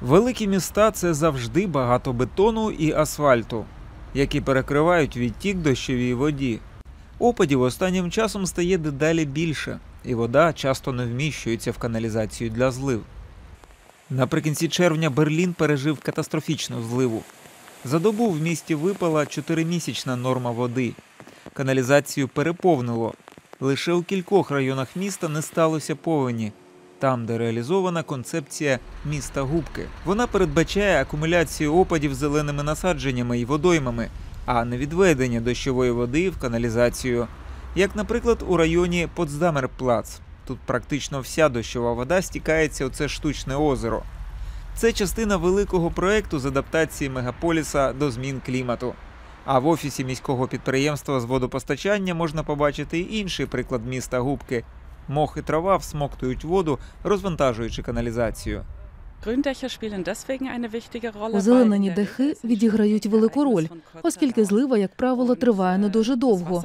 Великі міста це завжди багато бетону і асфальту, які перекривають відтік дощовій воді. Опадів останнім часом стає дедалі більше, і вода часто не вміщується в каналізацію для злив. Наприкінці червня Берлін пережив катастрофічну зливу. За добу в місті випала 4-місячна норма води. Каналізацію переповнило. Лише у кількох районах міста не сталося повені. Там, де реалізована концепція міста губки. Вона передбачає акумуляцію опадів зеленими насадженнями і водоймами, а не відведення дощової води в каналізацію. Як, наприклад, у районі Потсдамерплац. Тут практично вся дощова вода стікається у це штучне озеро. Це частина великого проекту з адаптації мегаполіса до змін клімату. А в офісі міського підприємства з водопостачання можна побачити й інший приклад міста Губки. Мох і трава всмоктують воду, розвантажуючи каналізацію. Озеленені дахи відіграють велику роль, оскільки злива, як правило, триває не äh, дуже довго.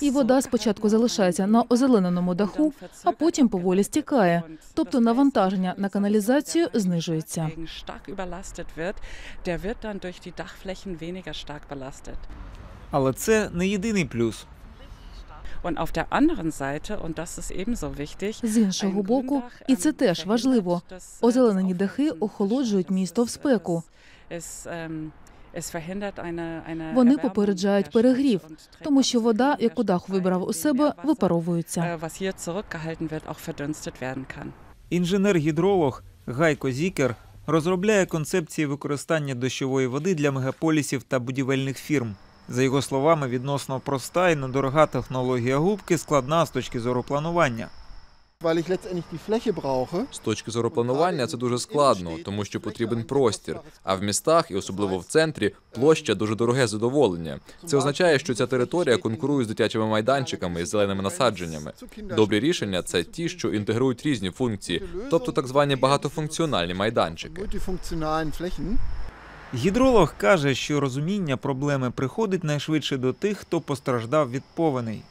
І вода спочатку залишається на озелененому даху, а потім поволі стікає. Тобто навантаження на каналізацію знижується. Але це не єдиний плюс. З іншого боку, і це теж важливо. äh, Озеленені дахи охолоджують місто в спеку. ähm, Вони попереджають перегрів, тому що вода, яку дах вибрав у себе, випаровується. äh. Інженер-гідролог Гайко Зікер розробляє концепції використання дощової води для мегаполісів та будівельних фірм. За його словами, відносно проста і недорога технологія губки складна з точки зору планування. З точки зору планування це дуже складно, тому що потрібен простір. А в містах, і особливо в центрі, площа дуже дороге задоволення. Це означає, що ця територія конкурує з дитячими майданчиками і зеленими насадженнями. Добрі рішення це ті, що інтегрують різні функції, тобто так звані багатофункціональні майданчики. Гідролог каже, що розуміння проблеми приходить найшвидше до тих, хто постраждав від повеней.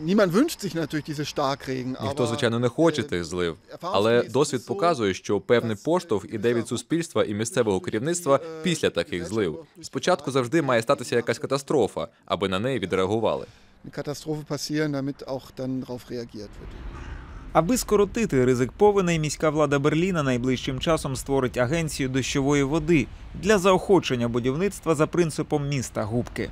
Niemand wünscht sich natürlich diese Starkregen. Ніхто, звичайно, не хоче äh, тих злив, але досвід показує, що певний поштовх іде від суспільства і місцевого керівництва після таких злив. Спочатку завжди має статися якась катастрофа, аби на неї відреагували. Katastrophe passieren, damit auch dann darauf reagiert wird. Аби скоротити ризик повеней, міська влада Берліна найближчим часом створить агенцію дощової води для заохочення будівництва за принципом міста губки.